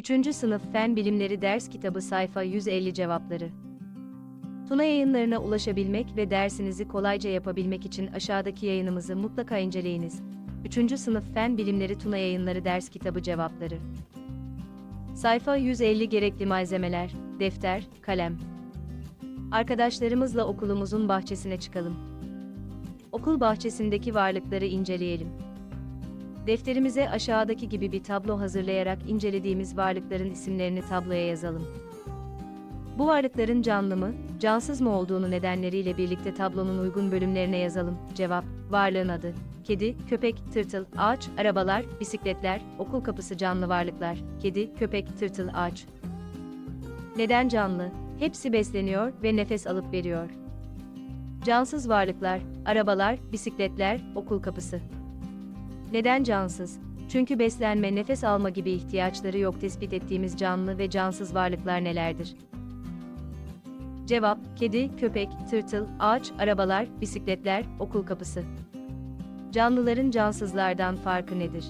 3. Sınıf Fen Bilimleri Ders Kitabı Sayfa 150 Cevapları Tuna yayınlarına ulaşabilmek ve dersinizi kolayca yapabilmek için aşağıdaki yayınımızı mutlaka inceleyiniz. 3. Sınıf Fen Bilimleri Tuna Yayınları Ders Kitabı Cevapları Sayfa 150 Gerekli malzemeler, defter, kalem Arkadaşlarımızla okulumuzun bahçesine çıkalım. Okul bahçesindeki varlıkları inceleyelim. Defterimize aşağıdaki gibi bir tablo hazırlayarak incelediğimiz varlıkların isimlerini tabloya yazalım. Bu varlıkların canlı mı, cansız mı olduğunu nedenleriyle birlikte tablonun uygun bölümlerine yazalım. Cevap, varlığın adı. Kedi, köpek, tırtıl, ağaç, arabalar, bisikletler, okul kapısı canlı varlıklar. Kedi, köpek, tırtıl, ağaç. Neden canlı? Hepsi besleniyor ve nefes alıp veriyor. Cansız varlıklar, arabalar, bisikletler, okul kapısı. Neden cansız? Çünkü beslenme, nefes alma gibi ihtiyaçları yok tespit ettiğimiz canlı ve cansız varlıklar nelerdir? Cevap, kedi, köpek, tırtıl, ağaç, arabalar, bisikletler, okul kapısı. Canlıların cansızlardan farkı nedir?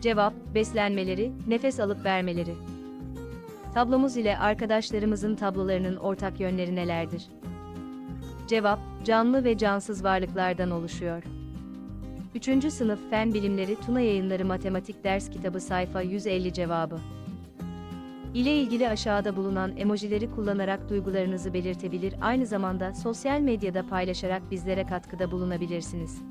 Cevap, beslenmeleri, nefes alıp vermeleri. Tablomuz ile arkadaşlarımızın tablolarının ortak yönleri nelerdir? Cevap, canlı ve cansız varlıklardan oluşuyor. 3. Sınıf Fen Bilimleri Tuna Yayınları Matematik Ders Kitabı sayfa 150 cevabı. ile ilgili aşağıda bulunan emojileri kullanarak duygularınızı belirtebilir aynı zamanda sosyal medyada paylaşarak bizlere katkıda bulunabilirsiniz.